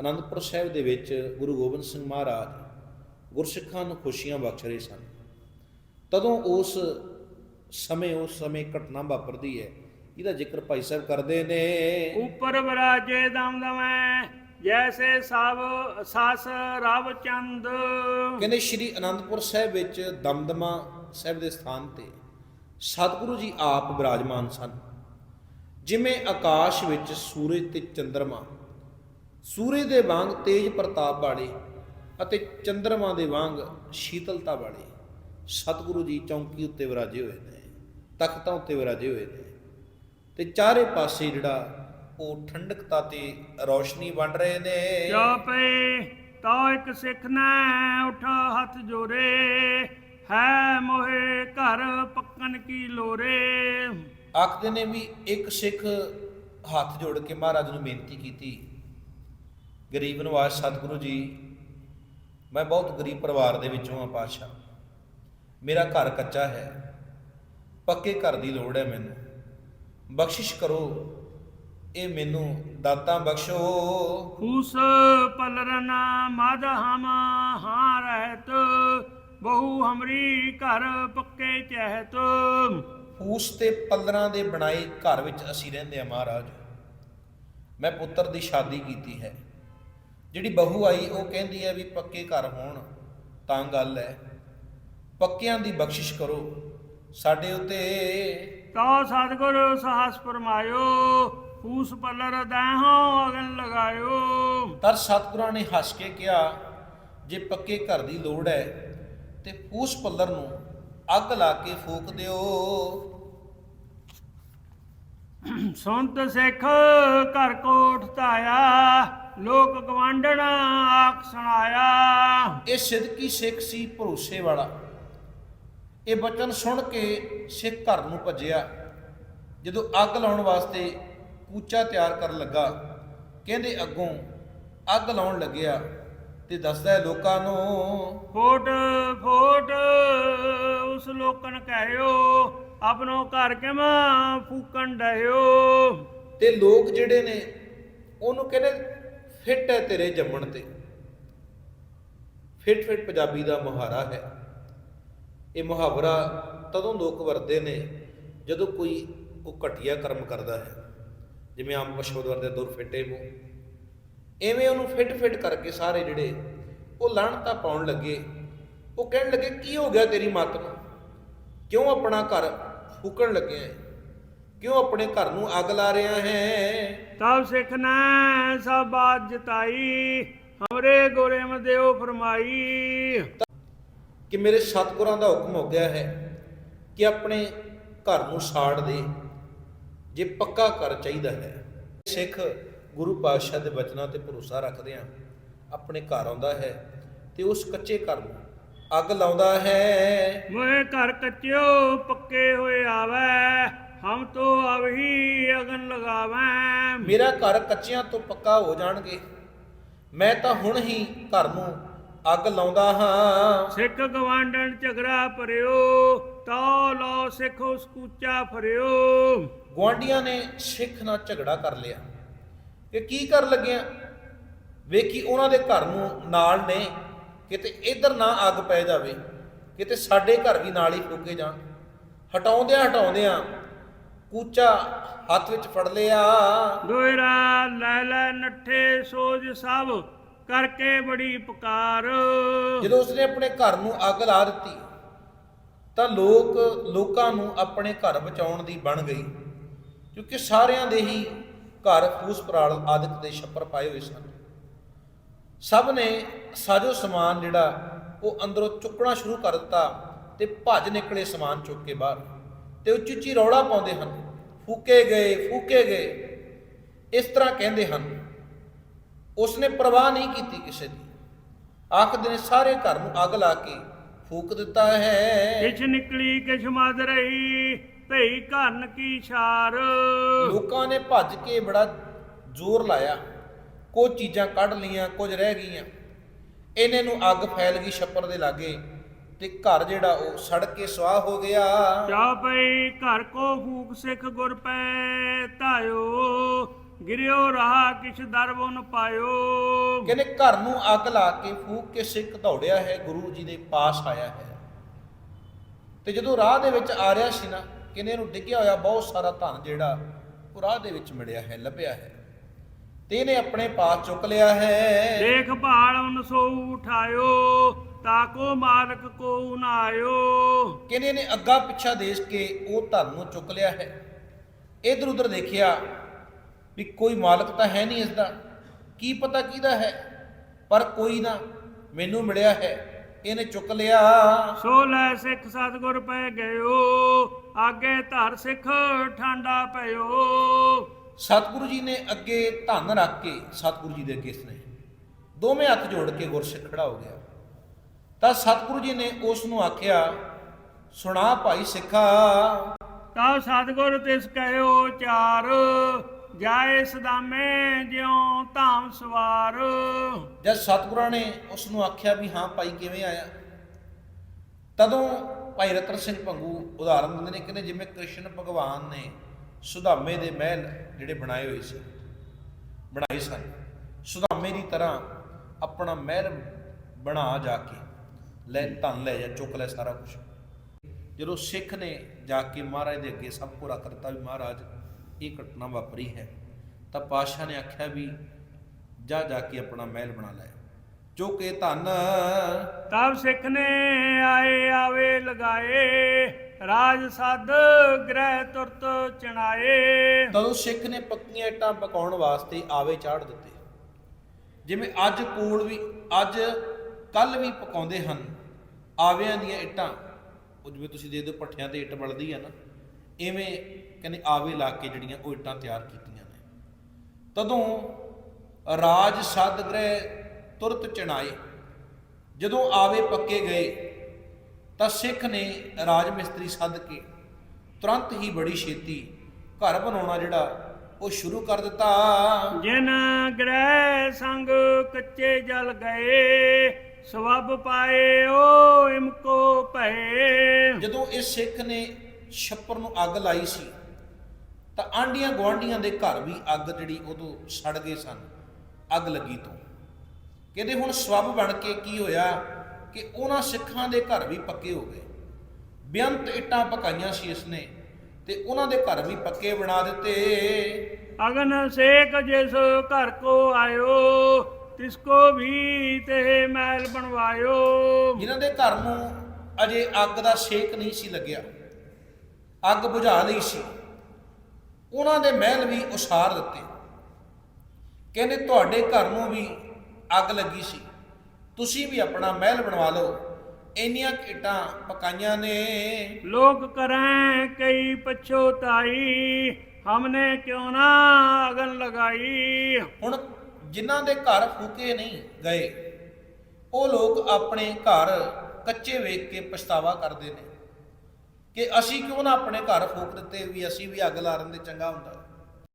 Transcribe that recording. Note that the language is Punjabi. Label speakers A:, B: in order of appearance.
A: ਅਨੰਦਪੁਰ ਸਾਹਿਬ ਦੇ ਵਿੱਚ ਗੁਰੂ ਗੋਬਿੰਦ ਸਿੰਘ ਮਹਾਰਾਜ ਗੁਰਸਿੱਖਾਂ ਨੂੰ ਖੁਸ਼ੀਆਂ ਬਖਸ਼ ਰਹੇ ਸਨ। ਤਦੋਂ ਉਸ ਸਮੇਂ ਉਸ ਸਮੇਂ ਘਟਨਾ ਵਾਪਰਦੀ ਹੈ ਇਹਦਾ ਜ਼ਿਕਰ ਭਾਈ ਸਾਹਿਬ ਕਰਦੇ ਨੇ।
B: ਉਪਰ ਵਿਰਾਜੇ ਦਮਦਮੈ ਜੈਸੇ ਸਭ ਸਸ ਰਵ ਚੰਦ।
A: ਕਹਿੰਦੇ ਸ਼੍ਰੀ ਅਨੰਦਪੁਰ ਸਾਹਿਬ ਵਿੱਚ ਦਮਦਮਾ ਸਾਹਿਬ ਦੇ ਸਥਾਨ ਤੇ ਸਤਿਗੁਰੂ ਜੀ ਆਪ ਬਿਰਾਜਮਾਨ ਸਨ। ਜਿਵੇਂ ਆਕਾਸ਼ ਵਿੱਚ ਸੂਰਜ ਤੇ ਚੰ드ਰਮਾ ਸੂਰਜ ਦੇ ਵਾਂਗ ਤੇਜ ਪ੍ਰਤਾਪ ਵਾਲੇ ਅਤੇ ਚੰ드ਰਮਾ ਦੇ ਵਾਂਗ ਸ਼ੀਤਲਤਾ ਵਾਲੇ ਸਤਿਗੁਰੂ ਜੀ ਚੌਂਕੀ ਉੱਤੇ ਵਿਰਾਜੇ ਹੋਏ ਨੇ ਤਖਤਾਂ ਉੱਤੇ ਵਿਰਾਜੇ ਹੋਏ ਨੇ ਤੇ ਚਾਰੇ ਪਾਸੇ ਜਿਹੜਾ ਉਹ ਠੰਡਕਤਾ ਤੇ ਰੌਸ਼ਨੀ ਵੰਡ ਰਹੇ ਨੇ।
B: ਜਾਪੇ ਤਾ ਇੱਕ ਸਿੱਖ ਨੇ ਉਠ ਹੱਥ ਜੋਰੇ ਹੈ ਮੋਹੇ ਘਰ ਪੱਕਣ ਕੀ ਲੋਰੇ।
A: ਆਖਦੇ ਨੇ ਵੀ ਇੱਕ ਸਿੱਖ ਹੱਥ ਜੋੜ ਕੇ ਮਹਾਰਾਜ ਨੂੰ ਬੇਨਤੀ ਕੀਤੀ ਗਰੀਬ ਨਵਾਜ ਸਤਿਗੁਰੂ ਜੀ ਮੈਂ ਬਹੁਤ ਗਰੀਬ ਪਰਿਵਾਰ ਦੇ ਵਿੱਚੋਂ ਆ ਪਾਤਸ਼ਾਹ। ਮੇਰਾ ਘਰ ਕੱਚਾ ਹੈ। ਪੱਕੇ ਘਰ ਦੀ ਲੋੜ ਹੈ ਮੈਨੂੰ। ਬਖਸ਼ਿਸ਼ ਕਰੋ। ਇਹ ਮੈਨੂੰ ਦਾਤਾਂ ਬਖਸ਼ੋ।
B: ਫੂਸ ਪਲਰਨਾ ਮਦ ਹਮ ਹਾਂ ਰਹਿਤ। ਬਹੁ ਹਮਰੀ ਘਰ ਪੱਕੇ ਚਹਿਤ।
A: ਫੂਸ ਤੇ ਪੱਲਰਾਂ ਦੇ ਬਣਾਏ ਘਰ ਵਿੱਚ ਅਸੀਂ ਰਹਿੰਦੇ ਆ ਮਹਾਰਾਜ। ਮੈਂ ਪੁੱਤਰ ਦੀ ਸ਼ਾਦੀ ਕੀਤੀ ਹੈ। ਜਿਹੜੀ ਬਹੂ ਆਈ ਉਹ ਕਹਿੰਦੀ ਹੈ ਵੀ ਪੱਕੇ ਘਰ ਹੋਣ ਤਾਂ ਗੱਲ ਹੈ। ਪੱਕਿਆਂ ਦੀ ਬਖਸ਼ਿਸ਼ ਕਰੋ। ਸਾਡੇ ਉੱਤੇ
B: ਤਾ ਸਤਿਗੁਰ ਸਹਸ ਫਰਮਾਇਓ ਫੂਸ ਪਲਰ ਦਹਿਓ ਅਗਨ ਲਗਾਇਓ।
A: ਤਰ ਸਤਿਗੁਰਾਂ ਨੇ ਹੱਸ ਕੇ ਕਿਹਾ ਜੇ ਪੱਕੇ ਘਰ ਦੀ ਲੋੜ ਹੈ ਤੇ ਫੂਸ ਪੱਲਰ ਨੂੰ ਅੱਗ ਲਾ ਕੇ ਫੂਕ ਦਿਓ।
B: ਸੰਤ ਸਿੱਖ ਘਰ ਕੋਠ ਧਾਇਆ ਲੋਕ ਗਵਾਂਡਣ ਆਖ ਸੁਣਾਇਆ।
A: ਇਹ ਸਿੱਧਕੀ ਸਿੱਖ ਸੀ? ਭਰੋਸੇ ਵਾਲਾ। ਇਹ ਬਚਨ ਸੁਣ ਕੇ ਸਿੱਖ ਘਰ ਨੂੰ ਭੱਜਿਆ। ਜਦੋਂ ਅੱਗ ਲਾਉਣ ਵਾਸਤੇ ਕੂਚਾ ਤਿਆਰ ਕਰਨ ਲੱਗਾ ਕਹਿੰਦੇ ਅੱਗੋਂ ਅੱਗ ਲਾਉਣ ਲੱਗਿਆ ਤੇ ਦੱਸਦਾ ਹੈ ਲੋਕਾਂ ਨੂੰ
B: ਫੋਟ ਫੋਟ ਉਸ ਲੋਕਨ ਕਹਿਓ ਆਪਣੋ ਘਰ ਕਿਵੇਂ ਫੂਕਣ ਡਿਓ।
A: ਤੇ ਲੋਕ ਜਿਹੜੇ ਨੇ ਉਹਨੂੰ ਕਹਿੰਦੇ ਫਿੱਟ ਹੈ ਤੇਰੇ ਜੰਮਣ ਤੇ। ਫਿੱਟ ਫਿੱਟ ਪੰਜਾਬੀ ਦਾ ਮੁਹਾਰਾ ਹੈ। ਇਹ ਮੁਹਾਵਰਾ ਤਦੋਂ ਲੋਕ ਵਰਦੇ ਨੇ ਜਦੋਂ ਕੋਈ ਉਹ ਘਟੀਆ ਕਰਮ ਕਰਦਾ ਹੈ। ਜਿਵੇਂ ਆਮ ਪਸ਼ੂ ਵਰਦੇ ਦੁਰ ਫਿੱਟੇ ਮੂੰਹ ਐਵੇਂ ਉਹਨੂੰ ਫਿੱਟ ਫਿੱਟ ਕਰਕੇ ਸਾਰੇ ਜਿਹੜੇ ਉਹ ਲਾਹਣਤਾ ਪਾਉਣ ਲੱਗੇ। ਉਹ ਕਹਿਣ ਲੱਗੇ, ਕੀ ਹੋ ਗਿਆ ਤੇਰੀ ਮੱਤ ਨੂੰ ਕਿਉਂ ਆਪਣਾ ਘਰ ਫੂਕਣ ਲੱਗਿਆ ਹੈ ਕਿਉਂ ਆਪਣੇ ਘਰ ਨੂੰ ਅੱਗ ਲਾ ਰਿਹਾ ਹੈ?
B: ਤਬ ਸਿੱਖ ਨੇ ਸਭ ਬਾਤ ਜਤਾਈ ਹਮਰੇ ਗੋਰੇ ਮਦਿਓ ਫਰਮਾਈ।
A: ਕਿ ਮੇਰੇ ਸਤਿਗੁਰਾਂ ਦਾ ਹੁਕਮ ਹੋ ਗਿਆ ਹੈ ਕਿ ਆਪਣੇ ਘਰ ਨੂੰ ਸਾੜ ਦੇ ਜੇ ਪੱਕਾ ਘਰ ਚਾਹੀਦਾ ਹੈ। ਸਿੱਖ ਗੁਰੂ ਪਾਤਸ਼ਾਹ ਦੇ ਬਚਨਾਂ ਤੇ ਭਰੋਸਾ ਰੱਖਦੇ ਆ ਆਪਣੇ ਘਰ ਆਉਂਦਾ ਹੈ ਤੇ ਉਸ ਕੱਚੇ ਘਰ ਨੂੰ ਅੱਗ ਲਾਉਂਦਾ ਹੈ।
B: ਮੋਏ ਘਰ ਕੱਚਿਓ ਪੱਕੇ ਹੋਏ ਆਵੈ। ਹਮ ਤੋ ਅਵਹੀ ਅਗਨ ਲਗਾਵੈ।
A: ਮੇਰਾ ਘਰ ਕੱਚਿਆਂ ਤੋਂ ਪੱਕਾ ਹੋ ਜਾਣਗੇ। ਮੈਂ ਤਾਂ ਹੁਣ ਹੀ ਘਰ ਨੂੰ ਅੱਗ ਲਾਉਂਦਾ ਹਾਂ।
B: ਸਿੱਖ ਗਵਾਂਡਣ ਝਗੜਾ ਭਰਿਓ ਤੋ ਲੋ ਸਿੱਖ ਉਸ ਕੂਚਾ ਫਰਿਓ।
A: ਗੁਆਂਢੀਆਂ ਨੇ ਸਿੱਖ ਨਾਲ ਝਗੜਾ ਕਰ ਲਿਆ। ਕਿ ਕੀ ਕਰ ਲੱਗਿਆ? ਵੇਖੀ ਉਹਨਾਂ ਦੇ ਘਰ ਨੂੰ ਨਾਲ ਨੇ। ਕਿਤੇ ਇਧਰ ਨਾ ਅੱਗ ਪੈ ਜਾਵੇ ਕਿਤੇ ਸਾਡੇ ਘਰ ਵੀ ਨਾਲ ਹੀ ਫੂਕੇ ਜਾਣ। ਹਟਾਉਂਦਿਆਂ ਹਟਾਉਂਦਿਆਂ ਕੂਚਾ ਹੱਥ ਵਿੱਚ ਫੜ ਲਿਆ।
B: ਦੋਇਰਾ ਲੈ ਲੈ ਨੱਠੇ ਸੋਜ ਸਭ ਕਰਕੇ ਬੜੀ ਪੁਕਾਰ।
A: ਜਦੋਂ ਉਸਨੇ ਆਪਣੇ ਘਰ ਨੂੰ ਅੱਗ ਲਾ ਦਿੱਤੀ ਤਾਂ ਲੋਕ ਲੋਕਾਂ ਨੂੰ ਆਪਣੇ ਘਰ ਬਚਾਉਣ ਦੀ ਬਣ ਗਈ ਕਿਉਂਕਿ ਸਾਰਿਆਂ ਦੇ ਹੀ ਘਰ ਫੂਸ ਪਰਾਲ ਆਦਿਕ ਦੇ ਛੱਪਰ ਪਾਏ ਹੋਏ ਸਨ। ਸਭ ਨੇ ਸਾਜੋ ਸਮਾਨ ਜਿਹੜਾ ਉਹ ਅੰਦਰੋਂ ਚੁੱਕਣਾ ਸ਼ੁਰੂ ਕਰ ਦਿੱਤਾ ਤੇ ਭੱਜ ਨਿਕਲੇ ਸਮਾਨ ਚੁੱਕ ਕੇ ਬਾਹਰ। ਤੇ ਉੱਚੀ ਉੱਚੀ ਰੌਲਾ ਪਾਉਂਦੇ ਹਨ। ਫੂਕੇ ਗਏ ਫੂਕੇ ਗਏ। ਇਸ ਤਰ੍ਹਾਂ ਕਹਿੰਦੇ ਹਨ ਉਸਨੇ ਪਰਵਾਹ ਨਹੀਂ ਕੀਤੀ ਕਿਸੇ ਦੀ। ਆਖਦੇ ਨੇ ਸਾਰੇ ਘਰ ਨੂੰ ਅੱਗ ਲਾ ਕੇ ਫੂਕ ਦਿੱਤਾ ਹੈ।
B: ਕਿਛ ਨਿਕਲੀ ਕਿਛ ਮਦ ਰਹੀ ਭਈ ਘਰਨ ਕੀ ਛਾਰ।
A: ਲੋਕਾਂ ਨੇ ਭੱਜ ਕੇ ਬੜਾ ਜ਼ੋਰ ਲਾਇਆ। ਕੁਝ ਚੀਜ਼ਾਂ ਕੱਢ ਲਈਆਂ ਕੁਝ ਰਹਿ ਗਈਆਂ। ਇਹਨੇ ਨੂੰ ਅੱਗ ਫੈਲ ਗਈ ਛੱਪਰ ਦੇ ਲਾਗੇ। ਤੇ ਘਰ ਜਿਹੜਾ ਉਹ ਸੜ ਕੇ ਸਵਾਹ ਹੋ ਗਿਆ।
B: ਜਾ ਪਈ ਘਰ ਕੋ ਫੂਕ ਸਿੱਖ ਗੁਰ ਪੈ ਧਾਇਓ ਗਿਰਿਓ ਰਹਾ ਕਿਛ ਦਰਬਨ ਪਾਇਓ।
A: ਕਹਿੰਦੇ ਘਰ ਨੂੰ ਅੱਗ ਲਾ ਕੇ ਫੂਕ ਕੇ ਸਿੱਖ ਦੌੜਿਆ ਹੈ ਗੁਰੂ ਜੀ ਦੇ ਪਾਸ ਆਇਆ ਹੈ। ਤੇ ਜਦੋਂ ਰਾਹ ਦੇ ਵਿੱਚ ਆ ਰਿਹਾ ਸੀ ਨਾ ਕਹਿੰਦੇ ਇਹਨੂੰ ਡਿੱਗਿਆ ਹੋਇਆ ਬਹੁਤ ਸਾਰਾ ਧਨ ਜਿਹੜਾ ਉਹ ਰਾਹ ਦੇ ਵਿੱਚ ਮਿਲਿਆ ਹੈ ਲੱਭਿਆ ਹੈ। ਤੇ ਇਹਨੇ ਆਪਣੇ ਪਾਸ ਚੁੱਕ ਲਿਆ ਹੈ।
B: ਦੇਖ ਭਾਲ ਉਨ ਸੋ ਉਠਾਇਓ ਤਾਕੋ ਮਾਲਕ ਕੋ ਨਾ ਆਇਓ
A: ਕਹਿੰਦੇ ਨੇ ਅੱਗਾ ਪਿੱਛਾ ਦੇਖ ਕੇ ਉਹ ਧਨ ਨੂੰ ਚੁੱਕ ਲਿਆ ਹੈ? ਇਧਰ ਉਧਰ ਦੇਖਿਆ ਵੀ ਕੋਈ ਮਾਲਕ ਤਾਂ ਹੈ ਨਹੀਂ ਇਸ ਦਾ ਕੀ ਪਤਾ ਕਿਹਦਾ ਹੈ? ਪਰ ਕੋਈ ਨਾ ਮੈਨੂੰ ਮਿਲਿਆ ਹੈ। ਇਹਨੇ ਚੁੱਕ ਲਿਆ।
B: ਸੋ ਲੈ ਸਿੱਖ ਸਤਗੁਰ ਪੈ ਗਇਓ ਆਗੇ ਧਰ ਸਿੱਖ ਠਾਂਡਾ ਪਇਓ।
A: ਸਤਿਗੁਰੂ ਜੀ ਨੇ ਅੱਗੇ ਧਨ ਰੱਖ ਕੇ ਸਤਿਗੁਰੂ ਜੀ ਦੇ ਅੱਗੇ ਇਸਨੇ ਦੋਵੇਂ ਹੱਥ ਜੋੜ ਕੇ ਗੁਰਸਿੱਖ ਖੜਾ ਹੋ ਗਿਆ। ਤਾਂ ਸਤਿਗੁਰੂ ਜੀ ਨੇ ਉਸ ਨੂੰ ਆਖਿਆ ਸੁਣਾ ਭਾਈ ਸਿੱਖਾ।
B: ਤਾ ਸਤਗੁਰ ਤਿਸ ਕਹਿਓ ਚਾਰ ਜਾਏ ਸਦਾਮੇ ਜਿਉ ਧਾਮ ਸਵਾਰ।
A: ਜਦ ਸਤਿਗੁਰਾਂ ਨੇ ਉਸ ਨੂੰ ਆਖਿਆ ਵੀ ਹਾਂ ਭਾਈ ਕਿਵੇਂ ਆਇਆ ਤਦੋਂ ਭਾਈ ਰਤਨ ਸਿੰਘ ਭੰਗੂ ਉਦਾਹਰਨ ਦਿੰਦੇ ਨੇ ਕਹਿੰਦੇ ਜਿਵੇਂ ਕ੍ਰਿਸ਼ਨ ਭਗਵਾਨ ਨੇ ਸੁਧਾਮੇ ਦੇ ਮਹਿਲ ਜਿਹੜੇ ਬਣਾਏ ਹੋਏ ਸੀ ਬਣਾਏ ਸਨ। ਸੁਧਾਮੇ ਦੀ ਤਰ੍ਹਾਂ ਆਪਣਾ ਮਹਿਲ ਬਣਾ ਜਾ ਕੇ ਲੈ ਧਨ ਲੈ ਜਾ ਚੁੱਕ ਲੈ ਸਾਰਾ ਕੁਝ ਜਦੋਂ ਸਿੱਖ ਨੇ ਜਾ ਕੇ ਮਹਾਰਾਜ ਦੇ ਅੱਗੇ ਸਭ ਕੁਝ ਰੱਖ ਦਿੱਤਾ ਵੀ ਮਹਾਰਾਜ ਇਹ ਘਟਨਾ ਵਾਪਰੀ ਹੈ। ਤਾਂ ਪਾਸ਼ਾ ਨੇ ਆਖਿਆ ਵੀ ਜਾ ਜਾ ਕੇ ਆਪਣਾ ਮਹਿਲ ਬਣਾ ਲੈ। ਜੋ ਕਿ ਧਨ।
B: ਤਬ ਸਿੱਖ ਨੇ ਆਏ ਆਵੇ ਲਗਾਏ। ਰਾਜ ਸਦ ਗ੍ਰਹਿ ਤੁਰਤ ਚਣਾਏ
A: ਤਦੋਂ ਸਿੱਖ ਨੇ ਪੱਕੀਆਂ ਇੱਟਾਂ ਪਕਾਉਣ ਵਾਸਤੇ ਆਵੇ ਚਾੜ ਦਿੱਤੇ। ਜਿਵੇਂ ਅੱਜ ਕੋਲ ਵੀ ਅੱਜ ਕੱਲ ਵੀ ਪਕਾਉਂਦੇ ਹਨ। ਆਵਿਆਂ ਦੀਆਂ ਇੱਟਾਂ, ਉਹ ਜਿਵੇਂ ਤੁਸੀਂ ਦੇਖਦੇ ਹੋ ਪੱਠਿਆਂ ਤੇ ਇੱਟ ਬਲਦੀ ਆ ਨਾ ਐਵੇਂ ਕਹਿੰਦੇ ਆਵੇ ਲਾ ਕੇ ਜਿਹੜੀਆਂ ਉਹ ਇੱਟਾਂ ਤਿਆਰ ਕੀਤੀਆਂ ਨੇ। ਤਦੋਂ ਰਾਜ ਸਦ ਗ੍ਰਹਿ ਤੁਰਤ ਚਣਾਏ ਜਦੋਂ ਆਵੇ ਪੱਕੇ ਗਏ, ਤਾਂ ਸਿੱਖ ਨੇ ਰਾਜ ਮਿਸਤਰੀ ਸੱਦ ਕੇ ਤੁਰੰਤ ਹੀ ਬੜੀ ਛੇਤੀ ਘਰ ਬਣਾਉਣਾ ਜਿਹੜਾ ਉਹ ਸ਼ੁਰੂ ਕਰ ਦਿੱਤਾ।
B: ਜਿਨ ਗ੍ਰਹਿ ਸੰਗ ਕੱਚੇ ਜਲ ਗਏ ਸਵਬ ਪਾਏ ਓ ਇਮਕੋ ਭਏ।
A: ਜਦੋਂ ਇਸ ਸਿੱਖ ਨੇ ਛੱਪਰ ਨੂੰ ਅੱਗ ਲਾਈ ਸੀ ਤਾਂ ਆਂਡੀਆਂ ਗੁਆਂਢੀਆਂ ਦੇ ਘਰ ਵੀ ਅੱਗ ਜਿਹੜੀ ਉਦੋਂ ਸੜ ਗਏ ਸਨ ਅੱਗ ਲੱਗੀ ਤੋਂ। ਕਹਿੰਦੇ ਹੁਣ ਸਵਬ ਬਣ ਕੇ ਕੀ ਹੋਇਆ ਕਿ ਉਹਨਾਂ ਸਿੱਖਾਂ ਦੇ ਘਰ ਵੀ ਪੱਕੇ ਹੋ ਗਏ। ਬੇਅੰਤ ਇੱਟਾਂ ਪਕਾਈਆਂ ਸੀ ਇਸਨੇ ਤੇ ਉਹਨਾਂ ਦੇ ਘਰ ਵੀ ਪੱਕੇ ਬਣਾ ਦਿੱਤੇ।
B: ਅਗਨ ਸੇਕ ਜਿਸ ਘਰ ਕੋ ਆਇਓ ਤਿਸ ਕੋ ਵੀ ਤੇ ਮਹਿਲ ਬਣਵਾਇਓ।
A: ਜਿਨ੍ਹਾਂ ਦੇ ਘਰ ਨੂੰ ਅਜੇ ਅੱਗ ਦਾ ਸੇਕ ਨਹੀਂ ਸੀ ਲੱਗਿਆ ਅੱਗ ਬੁਝਾ ਲਈ ਸੀ ਉਹਨਾਂ ਦੇ ਮਹਿਲ ਵੀ ਉਸਾਰ ਦਿੱਤੇ। ਕਹਿੰਦੇ ਤੁਹਾਡੇ ਘਰ ਨੂੰ ਵੀ ਅੱਗ ਲੱਗੀ ਸੀ ਤੁਸੀਂ ਵੀ ਆਪਣਾ ਮਹਿਲ ਬਣਵਾ ਲਓ। ਇੰਨੀਆਂ ਇੱਟਾਂ ਪਕਾਈਆਂ ਨੇ।
B: ਲੋਕ ਕਰੈ ਕਈ ਪਛੋਤਾਈ ਹਮਨੇ ਕਿਉ ਨਾ ਅਗਨ ਲਗਾਈ?
A: ਹੁਣ ਜਿਨ੍ਹਾਂ ਦੇ ਘਰ ਫੂਕੇ ਨਹੀਂ ਗਏ, ਉਹ ਲੋਕ ਆਪਣੇ ਘਰ ਕੱਚੇ ਵੇਖ ਕੇ ਪਛਤਾਵਾ ਕਰਦੇ ਨੇ ਕਿ ਅਸੀਂ ਕਿਉਂ ਨਾ ਆਪਣੇ ਘਰ ਫੂਕ ਦਿੱਤੇ ਵੀ ਅਸੀਂ ਵੀ ਅੱਗ ਲਾ ਦਿੰਦੇ ਚੰਗਾ ਹੁੰਦਾ।